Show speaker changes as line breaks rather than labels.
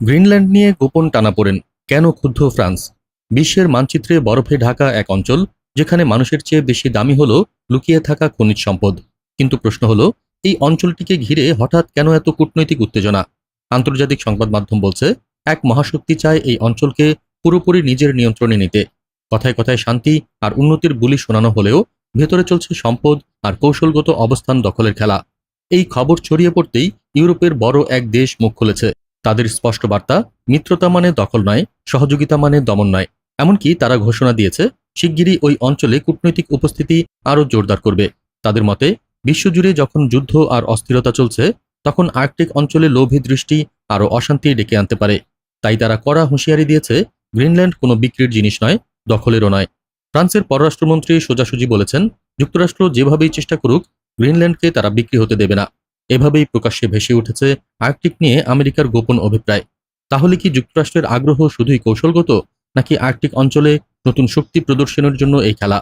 Greenland নিয়ে গোপন টানাপোড়েন। কেন ক্ষুব্ধ ফ্রান্স? বিশ্বের মানচিত্রে বরফে ঢাকা এক অঞ্চল, যেখানে মানুষের চেয়ে বেশি দামি হল লুকিয়ে থাকা খনিজ সম্পদ। কিন্তু প্রশ্ন হলো, এই অঞ্চলটিকে ঘিরে হঠাৎ কেন এত কূটনৈতিক উত্তেজনা? আন্তর্জাতিক সংবাদ মাধ্যম বলছে, এক মহাশক্তি চায় এই অঞ্চলকে পুরোপুরি নিজের নিয়ন্ত্রণে নিতে। কথায় কথায় শান্তি আর উন্নতির বুলি শোনানো হলেও ভেতরে চলছে সম্পদ আর কৌশলগত অবস্থান দখলের খেলা। এই খবর ছড়িয়ে পড়তেই ইউরোপের বড় এক দেশ মুখ খুলেছে। তাদের স্পষ্ট বার্তা, মিত্রতা মানে দখল নয়, সহযোগিতা মানে দমন নয়। এমনকি তারা ঘোষণা দিয়েছে, শিগগিরই ওই অঞ্চলে কূটনৈতিক উপস্থিতি আরও জোরদার করবে। তাদের মতে, বিশ্বজুড়ে যখন যুদ্ধ আর অস্থিরতা চলছে, তখন আর্কটিক অঞ্চলে লোভী দৃষ্টি আরও অশান্তি ডেকে আনতে পারে। তাই তারা কড়া হুঁশিয়ারি দিয়েছে, গ্রিনল্যান্ড কোনো বিক্রির জিনিস নয়, দখলেরও নয়। ফ্রান্সের পররাষ্ট্রমন্ত্রী সোজাসুজি বলেছেন, যুক্তরাষ্ট্র যেভাবেই চেষ্টা করুক, গ্রিনল্যান্ডকে তারা বিক্রি হতে দেবে না। এভাবেই প্রকাশ্যে ভেসে উঠেছে আর্কটিক নিয়ে আমেরিকার গোপন অভিপ্রায়। তাহলে কি যুক্তরাষ্ট্রের আগ্রহ শুধুই কৌশলগত, নাকি আর্কটিক অঞ্চলে নতুন শক্তি প্রদর্শনের জন্য এই খেলা?